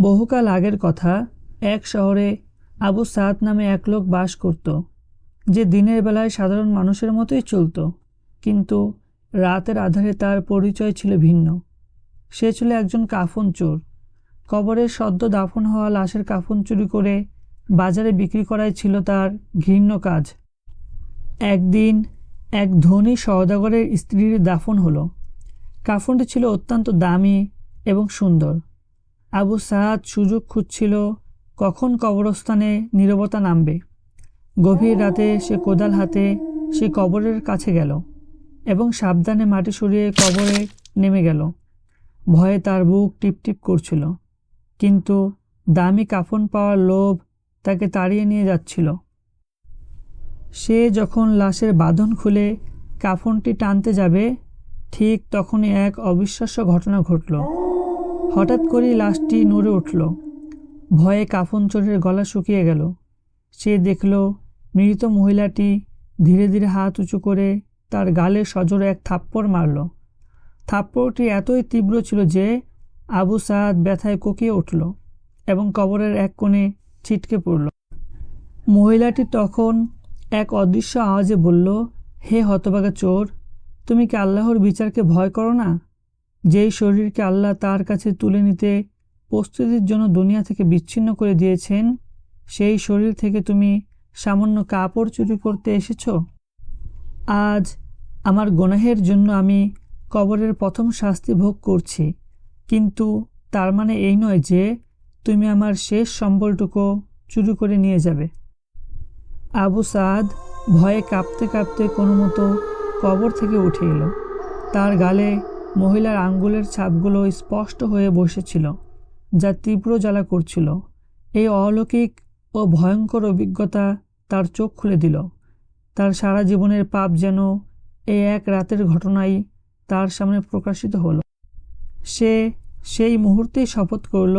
বহুকাল আগের কথা, এক শহরে আবু সাদ নামে এক লোক বাস করত, যে দিনের বেলায় সাধারণ মানুষের মতোই চলত, কিন্তু রাতের আধারে তার পরিচয় ছিল ভিন্ন। সে ছিল একজন কাফন চোর। কবরের সদ্য দাফন হওয়া লাশের কাফন চুরি করে বাজারে বিক্রি করাই ছিল তার ঘৃণ্য কাজ। একদিন এক ধনী সওদাগরের স্ত্রীর দাফন হলো। কাফনটি ছিল অত্যন্ত দামি এবং সুন্দর। আবু সাদ সুযোগ খুঁজছিল কখন কবরস্থানে নীরবতা নামবে। গভীর রাতে সে কোদাল হাতে সে কবরের কাছে গেল এবং সাবধানে মাটি সরিয়ে কবরে নেমে গেল। ভয়ে তার বুক টিপটিপ করছিল, কিন্তু দামি কাফন পাওয়ার লোভ তাকে তাড়িয়ে নিয়ে যাচ্ছিল। সে যখন লাশের বাঁধন খুলে কাফনটি টানতে যাবে, ঠিক তখনই এক অবিশ্বাস্য ঘটনা ঘটল। হঠাৎ করেই লাশটি নড়ে উঠল। ভয়ে কাফন চোরের গলা শুকিয়ে গেল। সে দেখল, মৃত মহিলাটি ধীরে ধীরে হাত উঁচু করে তার গালে সজোরে এক থাপ্পড় মারল। থাপ্পড়টি এতই তীব্র ছিল যে আবু সাদ ব্যথায় কোকিয়ে উঠল এবং কবরের এক কোণে ছিটকে পড়ল। মহিলাটি তখন এক অদৃশ্য আওয়াজে বলল, হে হতবাগা চোর, তুমি কি আল্লাহর বিচারকে ভয় করো না? যেই শরীরকে আল্লাহ তার কাছে তুলে নিতে প্রস্তুতির জন্য দুনিয়া থেকে বিচ্ছিন্ন করে দিয়েছেন, সেই শরীর থেকে তুমি সামান্য কাপড় চুরি করতে এসেছ? আজ আমার গোনাহের জন্য আমি কবরের প্রথম শাস্তি ভোগ করছি, কিন্তু তার মানে এই নয় যে তুমি আমার শেষ সম্বলটুকু চুরি করে নিয়ে যাবে। আবু সাদ ভয়ে কাঁপতে কাঁপতে কোনো মতো কবর থেকে উঠে এলো। তার গালে মহিলার আঙ্গুলের ছাপগুলো স্পষ্ট হয়ে বসেছিল, যা তীব্র জ্বালা করছিল। এই অলৌকিক ও ভয়ঙ্কর অভিজ্ঞতা তার চোখ খুলে দিল। তার সারা জীবনের পাপ যেন এই এক রাতের ঘটনাই তার সামনে প্রকাশিত হলো। সে সেই মুহূর্তেই শপথ করল,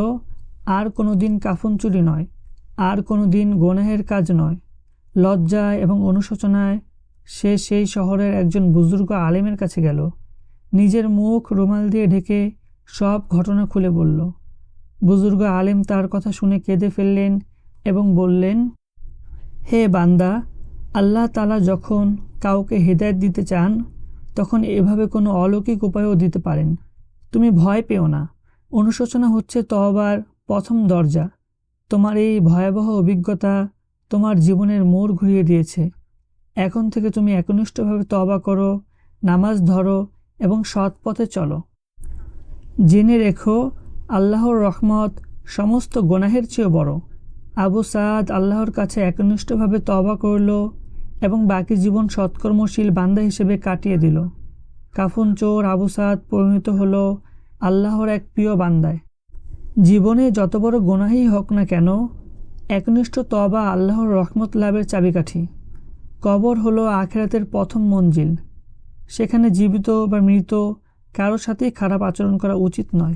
আর কোনো দিন কাফন চুরি নয়, আর কোনো দিন গোনাহের কাজ নয়। লজ্জায় এবং অনুশোচনায় সে সেই শহরের একজন বুজুর্গ আলেমের কাছে গেল। নিজের মুখ রুমাল দিয়ে ঢেকে সব ঘটনা খুলে বলল। বুজুর্গ আলেম তার কথা শুনে কেঁদে ফেললেন এবং বললেন, হে বান্দা, আল্লাহ তালা যখন কাউকে হেদায়ত দিতে চান, তখন এভাবে কোনো অলৌকিক উপায়ও দিতে পারেন। তুমি ভয় পেও না। অনুশোচনা হচ্ছে তহবার প্রথম দরজা। তোমার এই ভয়াবহ অভিজ্ঞতা তোমার জীবনের মোড় ঘুরিয়ে দিয়েছে। এখন থেকে তুমি একনিষ্ঠভাবে তবা করো, নামাজ ধরো এবং সৎ পথে চলো। জেনে রেখো, আল্লাহর রহমত সমস্ত গোনাহের চেয়েও বড়। আবু সাদ আল্লাহর কাছে একনিষ্ঠভাবে তবা করল এবং বাকি জীবন সৎকর্মশীল বান্দা হিসেবে কাটিয়ে দিল। কাফুন চোর আবু সাদ পরিণত হল আল্লাহর এক প্রিয় বান্দায়। জীবনে যত বড় গোনাহি হোক না কেন, একনিষ্ঠ তবা আল্লাহর রহমত লাভের চাবিকাঠি। কবর হলো আখেরাতের প্রথম মঞ্জিল। সেখানে জীবিত বা মৃত কারোর সাথেই খারাপ আচরণ করা উচিত নয়।